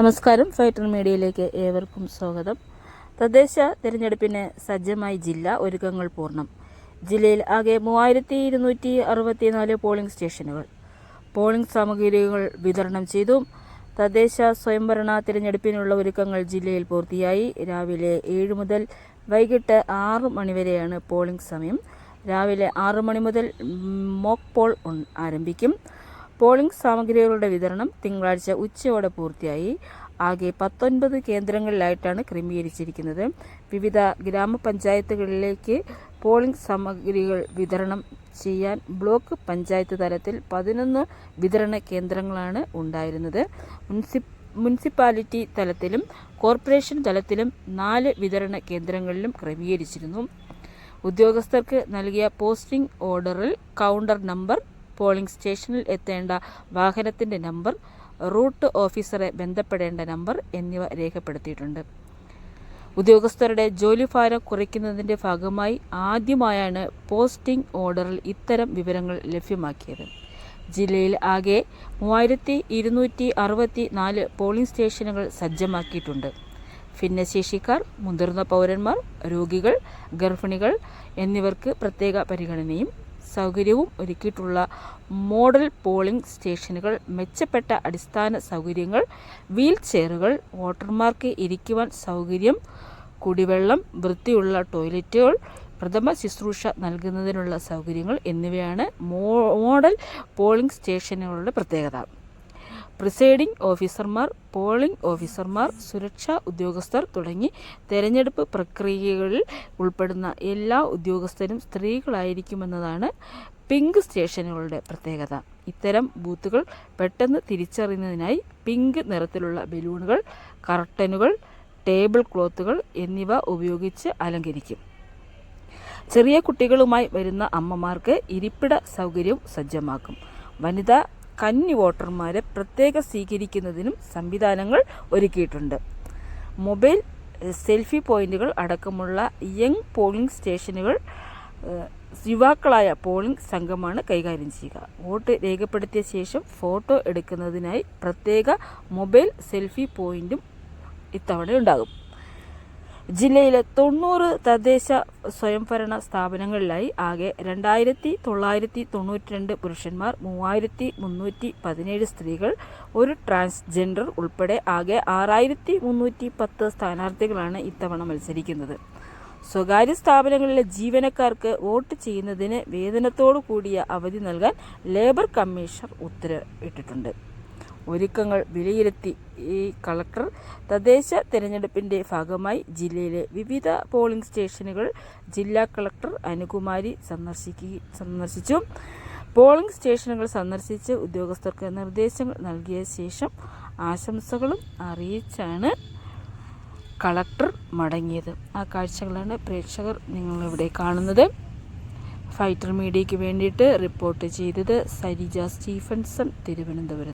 നമസ്കാരം. ഫൈറ്റർ മീഡിയയിലേക്ക് ഏവർക്കും സ്വാഗതം. തദ്ദേശ തിരഞ്ഞെടുപ്പിന് സജ്ജമായി ജില്ല ഒരുക്കങ്ങൾ പൂർണം. ജില്ലയിൽ ആകെ മൂവായിരത്തി ഇരുന്നൂറ്റി അറുപത്തിനാല് പോളിംഗ് സ്റ്റേഷനുകൾ. പോളിംഗ് സാമഗ്രികൾ വിതരണം ചെയ്തു. തദ്ദേശ സ്വയംഭരണ തിരഞ്ഞെടുപ്പിനുള്ള ഒരുക്കങ്ങൾ ജില്ലയിൽ പൂർത്തിയായി. രാവിലെ ഏഴ് മുതൽ വൈകിട്ട് ആറ് മണിവരെയാണ് പോളിംഗ് സമയം. രാവിലെ ആറ് മണി മുതൽ മോക്ക് പോൾ ആരംഭിക്കും. പോളിംഗ് സാമഗ്രികളുടെ വിതരണം തിങ്കളാഴ്ച ഉച്ചയോടെ പൂർത്തിയായി. ആകെ പത്തൊൻപത് കേന്ദ്രങ്ങളിലായിട്ടാണ് ക്രമീകരിച്ചിരിക്കുന്നത്. വിവിധ ഗ്രാമപഞ്ചായത്തുകളിലേക്ക് പോളിംഗ് സാമഗ്രികൾ വിതരണം ചെയ്യാൻ ബ്ലോക്ക് പഞ്ചായത്ത് തലത്തിൽ പതിനൊന്ന് വിതരണ കേന്ദ്രങ്ങളാണ് ഉണ്ടായിരുന്നത്. മുനിസിപ്പ മുനിസിപ്പാലിറ്റി തലത്തിലും കോർപ്പറേഷൻ തലത്തിലും നാല് വിതരണ കേന്ദ്രങ്ങളിലും ക്രമീകരിച്ചിരുന്നു. ഉദ്യോഗസ്ഥർക്ക് നൽകിയ പോസ്റ്റിംഗ് ഓർഡറിൽ കൗണ്ടർ നമ്പർ പോളിംഗ് സ്റ്റേഷനിൽ എത്തേണ്ട വാഹനത്തിന്റെ നമ്പർ റൂട്ട് ഓഫീസറെ ബന്ധപ്പെടേണ്ട നമ്പർ എന്നിവ രേഖപ്പെടുത്തിയിട്ടുണ്ട്. ഉദ്യോഗസ്ഥരുടെ ജോലിഭാരം കുറയ്ക്കുന്നതിന്റെ ഭാഗമായി ആദ്യമായാണ് പോസ്റ്റിംഗ് ഓർഡറിൽ ഇത്തരം വിവരങ്ങൾ ലഭ്യമാക്കിയത്. ജില്ലയിൽ ആകെ മൂവായിരത്തി ഇരുന്നൂറ്റി അറുപത്തി നാല് പോളിംഗ് സ്റ്റേഷനുകൾ സജ്ജമാക്കിയിട്ടുണ്ട്. ഭിന്നശേഷിക്കാർ മുതിർന്ന പൗരന്മാർ രോഗികൾ ഗർഭിണികൾ എന്നിവർക്ക് പ്രത്യേക പരിഗണനയും സൗകര്യവും ഒരുക്കിയിട്ടുള്ള മോഡൽ പോളിംഗ് സ്റ്റേഷനുകൾ മെച്ചപ്പെട്ട അടിസ്ഥാന സൗകര്യങ്ങൾ വീൽ ചെയറുകൾ വോട്ടർമാർക്ക് ഇരിക്കുവാൻ സൗകര്യം കുടിവെള്ളം വൃത്തിയുള്ള ടോയ്ലറ്റുകൾ പ്രഥമ ശുശ്രൂഷ നൽകുന്നതിനുള്ള സൗകര്യങ്ങൾ എന്നിവയാണ് മോഡൽ പോളിംഗ് സ്റ്റേഷനുകളുടെ പ്രത്യേകത. പ്രിസൈഡിംഗ് ഓഫീസർമാർ പോളിംഗ് ഓഫീസർമാർ സുരക്ഷാ ഉദ്യോഗസ്ഥർ തുടങ്ങി തെരഞ്ഞെടുപ്പ് പ്രക്രിയകളിൽ ഉൾപ്പെടുന്ന എല്ലാ ഉദ്യോഗസ്ഥരും സ്ത്രീകളായിരിക്കുമെന്നതാണ് പിങ്ക് സ്റ്റേഷനുകളുടെ പ്രത്യേകത. ഇത്തരം ബൂത്തുകൾ പെട്ടെന്ന് തിരിച്ചറിയുന്നതിനായി പിങ്ക് നിറത്തിലുള്ള ബലൂണുകൾ കർട്ടനുകൾ ടേബിൾ ക്ലോത്തുകൾ എന്നിവ ഉപയോഗിച്ച് അലങ്കരിക്കും. ചെറിയ കുട്ടികളുമായി വരുന്ന അമ്മമാർക്ക് ഇരിപ്പിട സൗകര്യവും സജ്ജമാക്കും. വനിതാ കന്നി വോട്ടർമാരെ പ്രത്യേക സ്വീകരിക്കുന്നതിനും സംവിധാനങ്ങൾ ഒരുക്കിയിട്ടുണ്ട്. മൊബൈൽ സെൽഫി പോയിന്റുകൾ അടക്കമുള്ള യങ് പോളിംഗ് സ്റ്റേഷനുകൾ യുവാക്കളായ പോളിംഗ് സംഘമാണ് കൈകാര്യം ചെയ്യുക. വോട്ട് രേഖപ്പെടുത്തിയ ശേഷം ഫോട്ടോ എടുക്കുന്നതിനായി പ്രത്യേക മൊബൈൽ സെൽഫി പോയിന്റും ഇത്തവണ ഉണ്ടാകും. ജില്ലയിലെ തൊണ്ണൂറ് തദ്ദേശ സ്വയംഭരണ സ്ഥാപനങ്ങളിലായി ആകെ രണ്ടായിരത്തി തൊള്ളായിരത്തി തൊണ്ണൂറ്റി രണ്ട് പുരുഷന്മാർ മൂവായിരത്തി മുന്നൂറ്റി പതിനേഴ് സ്ത്രീകൾ ഒരു ട്രാൻസ്ജെൻഡർ ഉൾപ്പെടെ ആകെ ആറായിരത്തി മുന്നൂറ്റി പത്ത് സ്ഥാനാർത്ഥികളാണ് ഇത്തവണ മത്സരിക്കുന്നത്. സ്വകാര്യ സ്ഥാപനങ്ങളിലെ ജീവനക്കാർക്ക് വോട്ട് ചെയ്യുന്നതിന് വേതനത്തോടു കൂടിയ അവധി നൽകാൻ ലേബർ കമ്മീഷണർ ഉത്തരവിട്ടിട്ടുണ്ട്. ഒരുക്കങ്ങൾ വിലയിരുത്തി. ഈ കളക്ടർ തദ്ദേശ തെരഞ്ഞെടുപ്പിന്റെ ഭാഗമായി ജില്ലയിലെ വിവിധ പോളിംഗ് സ്റ്റേഷനുകൾ ജില്ലാ കളക്ടർ അനുകുമാരി സന്ദർശിക്കുക സന്ദർശിച്ചു. പോളിംഗ് സ്റ്റേഷനുകൾ സന്ദർശിച്ച് ഉദ്യോഗസ്ഥർക്ക് നിർദ്ദേശങ്ങൾ നൽകിയ ശേഷം ആശംസകളും അറിയിച്ചാണ് കളക്ടർ മടങ്ങിയത്. ആ കാഴ്ചകളാണ് പ്രേക്ഷകർ നിങ്ങളിവിടെ കാണുന്നത്. ഫൈറ്റർ മീഡിയയ്ക്ക് വേണ്ടിയിട്ട് റിപ്പോർട്ട് ചെയ്തത് സരിജ സ്റ്റീഫൻസൺ തിരുവനന്തപുരം.